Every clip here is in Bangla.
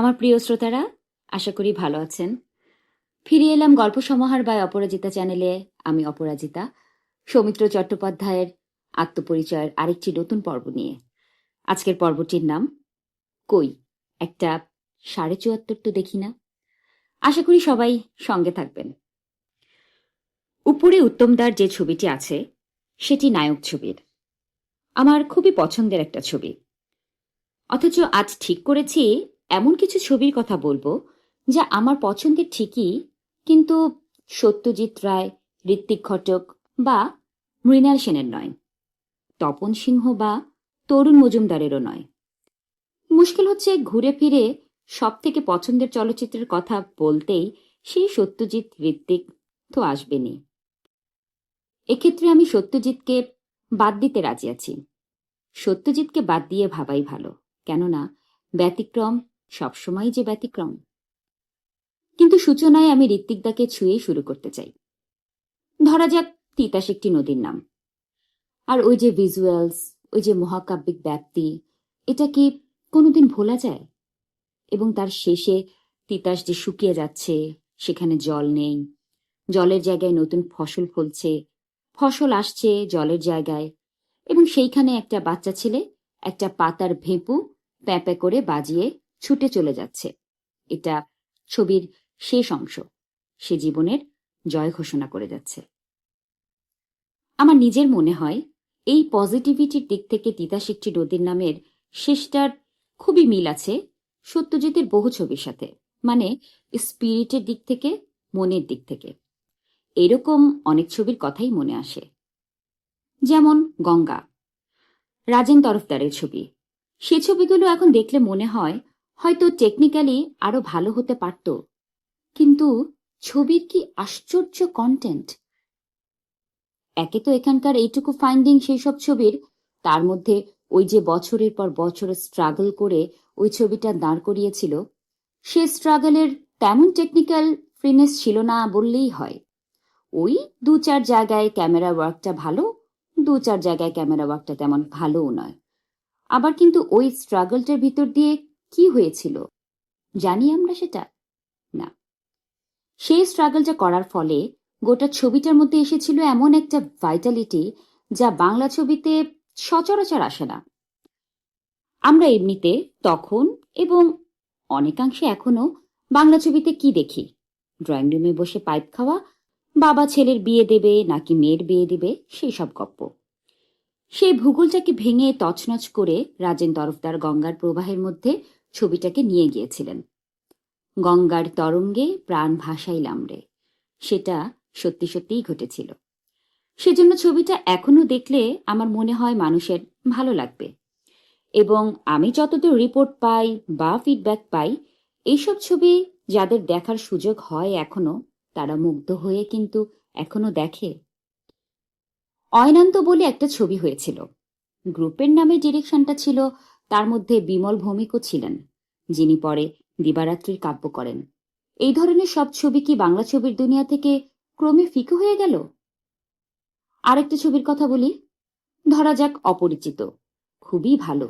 আমার প্রিয় শ্রোতারা, আশা করি ভালো আছেন। ফিরে এলাম গল্প সমাহার বাই অপরাজিতা চ্যানেলে, আমি অপরাজিতা। সৌমিত্র চট্টোপাধ্যায়ের আত্মপরিচয়ের আরেকটি নতুন পর্ব নিয়ে। আজকের পর্বটির নাম, কই? একটা সাড়ে চুয়াত্তর তো দেখি না। আশা করি সবাই সঙ্গে থাকবেন। উপরে উত্তমদার যে ছবিটি আছে, সেটি নায়ক ছবির। আমার খুবই পছন্দের একটা ছবি। অথচ আজ ঠিক করেছি এমন কিছু ছবির কথা বলব যা আমার পছন্দের ঠিকই, কিন্তু সত্যজিৎ রায় ঋত্বিক ঘটক বা মৃণাল সেনের নয়। তপন সিংহ বা তরুণ মজুমদারেরও নয়। মুশকিল হচ্ছে ঘুরে ফিরে সব থেকে পছন্দের চলচ্চিত্রের কথা বলতেই সেই সত্যজিৎ ঋত্বিক তো আসবেনি এক্ষেত্রে আমি সত্যজিৎকে বাদ দিতে রাজি আছি। সত্যজিৎকে বাদ দিয়ে ভাবাই ভালো, কেননা ব্যতিক্রম সবসময় যে ব্যতিক্রম। কিন্তু সূচনায় আমি ঋত্বিকদাকে ছুঁয়েই শুরু করতে চাই। ধরা যাক তিতাস একটি নদীর নাম। আর ওই যে ভিজুয়ালস ওই যে মহাকাব্যিক ব্যাপ্তি, এটা কি কোনোদিন ভোলা যায়? এবং তার শেষে তিতাস যে শুকিয়ে যাচ্ছে, সেখানে জল নেই। জলের জায়গায় নতুন ফসল ফলছে, ফসল আসছে জলের জায়গায়। এবং সেইখানে একটা বাচ্চা ছেলে, একটা পাতার ভেঁপু প্যাঁপে করে বাজিয়ে ছুটে চলে যাচ্ছে। এটা ছবির শেষ অংশ। সে জীবনের জয় ঘোষণা করে যাচ্ছে। আমার নিজের মনে হয়, এই পজিটিভিটির দিক থেকে তিতা তিতাশিকটি নদীর নামের শেষটার খুবই মিল আছে সত্যজিতের বহু ছবির সাথে মানে স্পিরিটের দিক থেকে, মনের দিক থেকে। এরকম অনেক ছবির কথাই মনে আসে। যেমন গঙ্গা, রাজেন তরফদারের ছবি। সে ছবিগুলো এখন দেখলে মনে হয় হয়তো টেকনিক্যালি আরও ভালো হতে পারত। কিন্তু ছবির কি আশ্চর্য কন্টেন্ট একে তো এখানকার এইটুকু ফাইন্ডিং সেই সব ছবির, তার মধ্যে ওই যে বছরের পর বছর স্ট্রাগল করে ওই ছবিটা দাঁড় করিয়েছিল, সে স্ট্রাগলের তেমন টেকনিক্যাল ফ্রিনেস ছিল না বললেই হয়। ওই দু চার জায়গায় ক্যামেরা ওয়ার্কটা ভালো, দু চার জায়গায় ক্যামেরা ওয়ার্কটা তেমন ভালোও নয়। আবার কিন্তু ওই স্ট্রাগলটার ভিতর দিয়ে কি হয়েছিল? জানি আমরা সেটা? না। সেই স্ট্রাগলটা করার ফলে গোটা ছবিটার মধ্যে এসেছিল এমন একটা ভাইটালিটি যা বাংলা ছবিতে সচরাচর আসে না। আমরা এমনিতে, তখন এবং অনেকাংশে এখনও বাংলা ছবিতে কি দেখি? ড্রয়িং রুমে বসে পাইপ খাওয়া, বাবা ছেলের বিয়ে দেবে নাকি মেয়ের বিয়ে দেবে, সেই সব গপ্প। সেই ভূগোলটাকে ভেঙে তছনছ করে রাজেন তরফদার গঙ্গার প্রবাহের মধ্যে ছবিটাকে নিয়ে গিয়েছিলেন। গঙ্গার তরঙ্গে প্রাণ ভাসাইলাম রে। সেটা সত্যি সত্যিই ঘটেছিল। সেজন্য ছবিটা এখনও দেখলে আমার মনে হয় মানুষের ভালো লাগবে। এবং আমি যতদূর রিপোর্ট পাই বা ফিডব্যাক পাই, এইসব ছবি যাদের দেখার সুযোগ হয় এখনও, তারা মুগ্ধ হয়ে কিন্তু এখনও দেখে। অয়নান্ত বলে একটা ছবি হয়েছিল। গ্রুপের নামে ডিরেকশনটা ছিল তার মধ্যে বিমল ভৌমিকও ছিলেন, যিনি পরে দিবারাত্রির কাব্য করেন। এই ধরনের সব ছবি কি বাংলা ছবির দুনিয়া থেকে ক্রমে ফিকু হয়ে গেল? আরেকটা ছবির কথা বলি। ধরা যাক অপরিচিত, খুবই ভালো,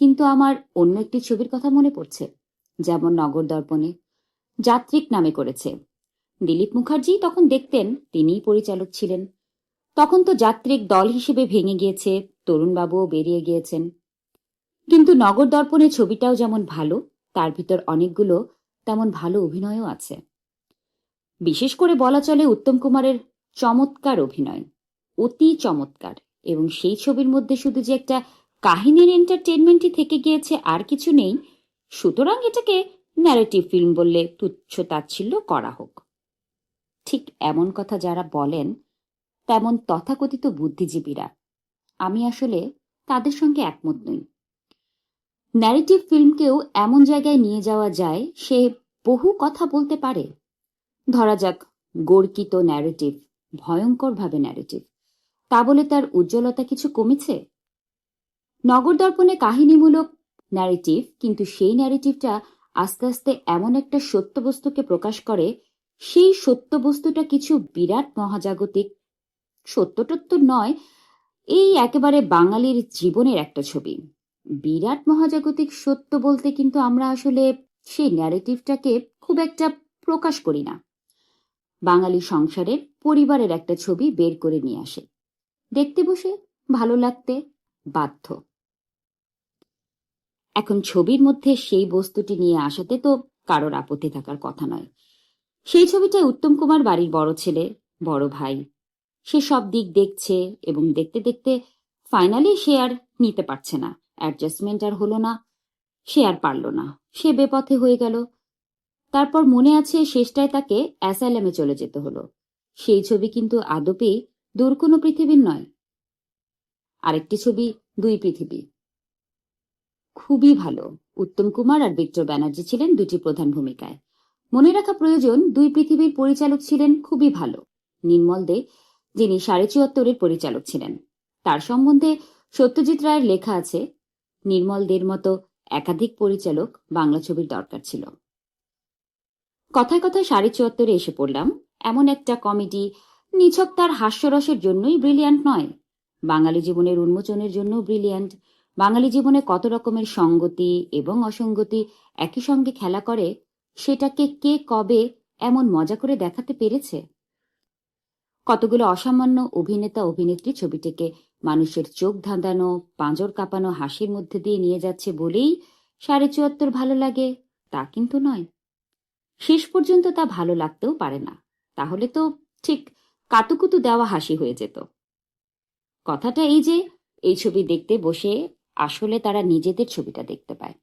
কিন্তু আমার অন্য একটি ছবির কথা মনে পড়ছে, যেমন নগর দর্পণে, যাত্রিক নামে করেছে। দিলীপ মুখার্জি তখন দেখতেন তিনিই পরিচালক ছিলেন। তখন তো যাত্রিক দল হিসেবে ভেঙে গিয়েছে, তরুণবাবুও বেরিয়ে গিয়েছেন। কিন্তু নগর দর্পণের ছবিটাও যেমন ভালো, তার ভিতর অনেকগুলো তেমন ভালো অভিনয়ও আছে। বিশেষ করে বলা চলে উত্তম কুমারের চমৎকার অভিনয়, অতি চমৎকার এবং সেই ছবির মধ্যে শুধু যে একটা কাহিনীর এন্টারটেনমেন্টই থেকে গিয়েছে আর কিছু নেই, সুতরাং এটাকে ন্যারেটিভ ফিল্ম বললে তুচ্ছ তাচ্ছিল্য করা হোক। ঠিক এমন কথা যারা বলেন, তেমন তথাকথিত বুদ্ধিজীবীরা। আমি আসলে তাদের সঙ্গে একমত নই। ন্যারেটিভ ফিল্মকেও এমন জায়গায় নিয়ে যাওয়া যায়, সে বহু কথা বলতে পারে। ধরা যাক, গর্কিত ন্যারেটিভ ভয়ঙ্করভাবে ন্যারেটিভ তা বলে তার উজ্জ্বলতা কিছু কমেছে? নগর দর্পণে কাহিনীমূলক ন্যারেটিভ কিন্তু সেই ন্যারেটিভটা আস্তে আস্তে এমন একটা সত্য বস্তুকে প্রকাশ করে, সেই সত্য বস্তুটা কিছু বিরাট মহাজাগতিক সত্যটত্য নয়, এই একেবারে বাঙালির জীবনের একটা ছবি। বিরাট মহাজাগতিক সত্য বলতে কিন্তু আমরা আসলে সেই ন্যারেটিভটাকে খুব একটা প্রকাশ করি না। বাঙালি সংসারের পরিবারের একটা ছবি বের করে নিয়ে আসে। দেখতে বসে ভালো লাগতে বাধ্য। এখন ছবির মধ্যে সেই বস্তুটি নিয়ে আসাতে তো কারোর আপত্তি থাকার কথা নয়। সেই ছবিটায় উত্তম কুমার বাড়ির বড় ছেলে, বড় ভাই। সে সব দিক দেখছে এবং দেখতে দেখতে ফাইনালি সে আর নিতে পারছে না। অ্যাডজাস্টমেন্ট আর হলো না, সে আর পারল না। সে বেপথে হয়ে গেল। তারপর মনে আছে শেষটায় তাকে অ্যাসাইলামে চলে যেতে হলো। সেই ছবি কিন্তু আদপেই দূর কোনো পৃথিবীর নয়। আরেকটি ছবি, দুই পৃথিবী। খুবই ভালো। উত্তম কুমার আর বিক্টর ব্যানার্জি ছিলেন দুটি প্রধান ভূমিকায়। মনে রাখা প্রয়োজন, দুই পৃথিবীর পরিচালক ছিলেন খুবই ভালো। নির্মল দে, যিনি সাড়ে চুয়াত্তরের পরিচালক ছিলেন। তার সম্বন্ধে সত্যজিৎ রায়ের লেখা আছে নির্মল দের মতো একাধিক পরিচালক বাংলা ছবির দরকার ছিল। কথায় কথায় সাড়ে চুয়াত্তরে এসে পড়লাম। এমন একটা কমেডি, নিছক তার হাস্যরসের জন্যই ব্রিলিয়ান্ট নয়। বাঙালি জীবনের উন্মোচনের জন্য ব্রিলিয়ান্ট। বাঙালি জীবনে কত রকমের সঙ্গতি এবং অসঙ্গতি একই সঙ্গে খেলা করে, সেটাকে কে কবে এমন মজা করে দেখাতে পেরেছে? কতগুলো অসামান্য অভিনেতা অভিনেত্রী ছবিটিকে মানুষের চোখ ধাঁধানো, পাঁজর কাঁপানো হাসির মধ্যে দিয়ে নিয়ে যাচ্ছে বলেই সাড়ে চুয়াত্তর ভালো লাগে, তা কিন্তু নয়। শেষ পর্যন্ত তা ভালো লাগতেও পারে না। তাহলে তো ঠিক কাতুকুতু দেওয়া হাসি হয়ে যেত। কথাটা এই যে, এই ছবি দেখতে বসে আসলে তারা নিজেদের ছবিটা দেখতে পায়।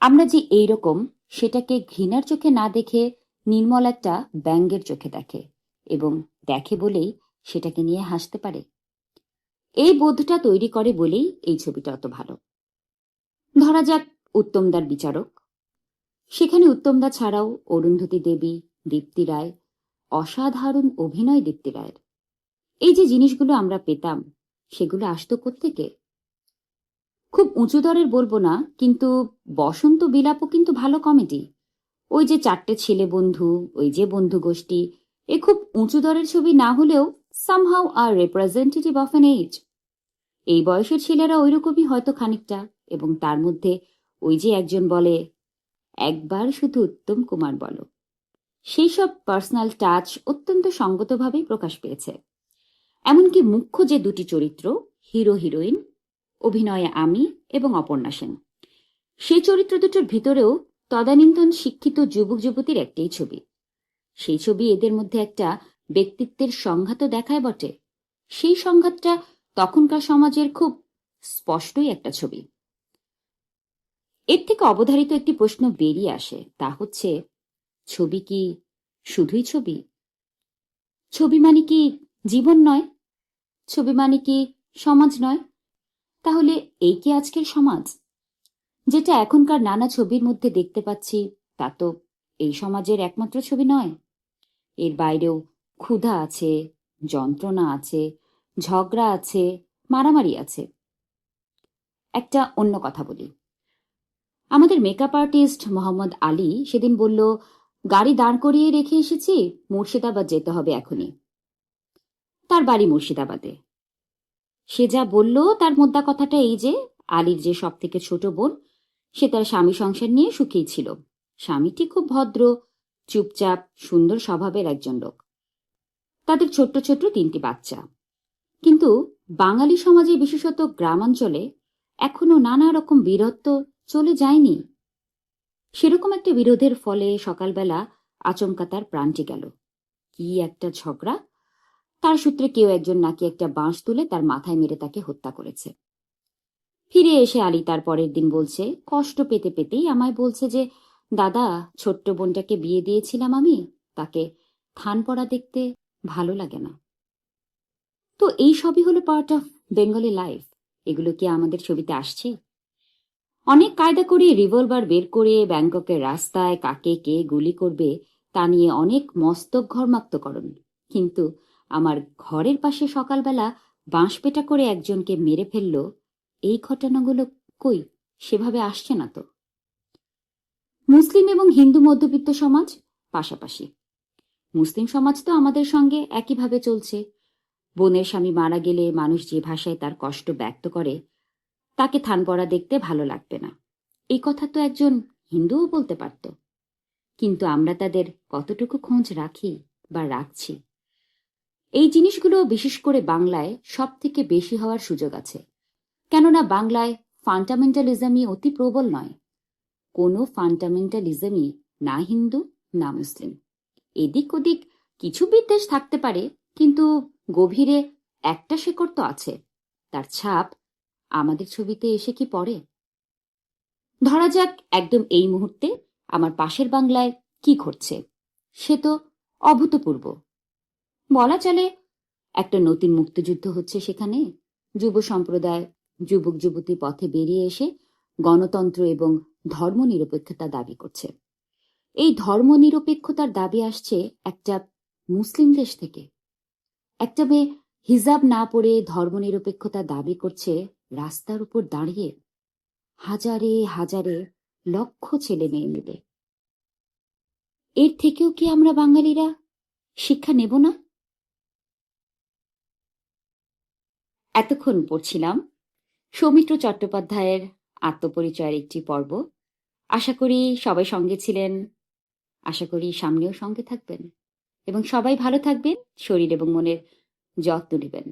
আমরা যে এই রকম সেটাকে ঘৃণার চোখে না দেখে নির্মল একটা ব্যঙ্গের চোখে দেখে এবং দেখে বলেই সেটাকে নিয়ে হাসতে পারে। এই বোধটা তৈরি করে বলেই এই ছবিটা অত ভালো। ধরা যাক উত্তমদার বিচারক। সেখানে উত্তমদা ছাড়াও অরুন্ধতী দেবী, দীপ্তি রায়, অসাধারণ অভিনয় দীপ্তি রায়ের। এই যে জিনিসগুলো আমরা পেতাম, সেগুলো আসতো কোত্থেকে? খুব উঁচু দরের বলব না, কিন্তু বসন্ত বিলাপও কিন্তু ভালো কমেডি। ওই যে চারটে ছেলে বন্ধু, ওই যে বন্ধু গোষ্ঠী, এ খুব উঁচু দরের ছবি না হলেও somehow are representative of an age এই বয়সের ছেলেরা ওইরকমই হয়তো খানিকটা, এবং তার মধ্যে ওই যে একজন বলে, একবার শুধু উত্তম কুমার বলো। সেই সব পার্সোনাল টাচ অত্যন্ত সঙ্গতভাবেই প্রকাশ পেয়েছে। এমনকি মুখ্য যে দুটি চরিত্র, হিরো হিরোইন, অভিনয়ে আমি এবং অপর্ণা সেন, সেই চরিত্র দুটোর ভিতরেও তদানীন্তন শিক্ষিত যুবক যুবতীর একটাই ছবি। সেই ছবি এদের মধ্যে একটা ব্যক্তিত্বের সংঘাত দেখায় বটে। সেই সংঘাতটা তখনকার সমাজের খুব স্পষ্টই একটা ছবি। এর থেকে অবধারিত একটি প্রশ্ন বেরিয়ে আসে, তা হচ্ছে, ছবি কি শুধুই ছবি? ছবি মানে কি জীবন নয়? ছবি মানে কি সমাজ নয়? তাহলে এই কি আজকের সমাজ? যেটা এখনকার নানা ছবির মধ্যে দেখতে পাচ্ছি, তা তো এই সমাজের একমাত্র ছবি নয়। এর বাইরেও ক্ষুধা আছে, যন্ত্রণা আছে ঝগড়া আছে, মারামারি আছে। একটা অন্য কথা বলি। আমাদের মেকআপ আর্টিস্ট মোহাম্মদ আলী সেদিন বলল, গাড়ি দাঁড় করিয়ে রেখে এসেছি, মুর্শিদাবাদ যেতে হবে এখনই। তার বাড়ি মুর্শিদাবাদে। সে যা বলল, তার মোদ্দা কথাটা এই যে, আলীর যে সব থেকে ছোট বোন, সে তার স্বামী সংসার নিয়ে সুখী ছিল। স্বামীটি খুব ভদ্র, চুপচাপ, সুন্দর স্বভাবের একজন লোক। তাদের ছোট্ট ছোট্ট তিনটি বাচ্চা। কিন্তু বাঙালি সমাজে বিশেষত গ্রামাঞ্চলে এখনও নানা রকম বীরত্ব চলে যায়নি। সেরকম একটা বিরোধের ফলে সকালবেলা আচমকা তার প্রাণটি গেল। কি একটা ঝগড়া! তার সূত্রে কেউ একজন নাকি একটা বাঁশ তুলে তার মাথায় মেরে তাকে হত্যা করেছে। ফিরে এসে আলী তার পরের দিন বলছে, কষ্ট পেতে পেতেই আমায় বলছে যে, দাদা, ছোট্ট বোনটাকে বিয়ে দিয়েছিলাম আমি। তাকে থান পড়া দেখতে ভালো লাগে না। তো এই সবই হলো পার্ট অফ বেঙ্গলি লাইফ এগুলো কি আমাদের ছবিতে আসছে? অনেক কায়দা করে রিভলভার বের করে ব্যাংককের রাস্তায় কাকে কে গুলি করবে তা নিয়ে অনেক মস্তক ঘর্মাক্তকরণ কিন্তু আমার ঘরের পাশে সকালবেলা বাঁশ পেটা করে একজনকে মেরে ফেলল, এই ঘটনাগুলো কই? সেভাবে আসছে না তো। মুসলিম এবং হিন্দু মধ্যবিত্ত সমাজ পাশাপাশি। মুসলিম সমাজ তো আমাদের সঙ্গে একইভাবে চলছে। বোনের স্বামী মারা গেলে মানুষ যে ভাষায় তার কষ্ট ব্যক্ত করে, তাকে থান পড়া দেখতে ভালো লাগবে না। এই কথা তো একজন হিন্দুও বলতে পারত। কিন্তু আমরা তাদের কতটুকু খোঁজ রাখি বা রাখছি? এই জিনিসগুলো বিশেষ করে বাংলায় সব থেকে বেশি হওয়ার সুযোগ আছে। কেননা বাংলায় ফান্ডামেন্টালিজমই অতি প্রবল নয়। কোনো ফান্ডামেন্টালিজমই না হিন্দু, না মুসলিম। এদিক ওদিক কিছু বিদ্বেষ থাকতে পারে কিন্তু গভীরে একটা শেকড় তো আছে। তার ছাপ আমাদের ছবিতে এসে কি পড়ে? ধরা যাক একদম এই মুহূর্তে আমার পাশের বাংলায় কি ঘটছে। সে তো অভূতপূর্ব। বলা চলে, একটা নতুন মুক্তিযুদ্ধ হচ্ছে সেখানে। যুব সম্প্রদায় যুবক যুবতী পথে বেরিয়ে এসে গণতন্ত্র এবং ধর্মনিরপেক্ষতা দাবি করছে। এই ধর্মনিরপেক্ষতার দাবি আসছে একটা মুসলিম দেশ থেকে। একটা মেয়ে হিজাব না পরে ধর্মনিরপেক্ষতা দাবি করছে রাস্তার উপর দাঁড়িয়ে। হাজারে হাজারে লক্ষ ছেলে মেয়ে মিলে। এর থেকেও কি আমরা বাঙালিরা শিক্ষা নেব না? এতক্ষণ পড়ছিলাম সৌমিত্র চট্টোপাধ্যায়ের আত্মপরিচয়ের একটি পর্ব। আশা করি সবাই সঙ্গে ছিলেন। আশা করি সামনেও সঙ্গে থাকবেন। এবং সবাই ভালো থাকবেন শরীর এবং মনের যত্ন নেবেন।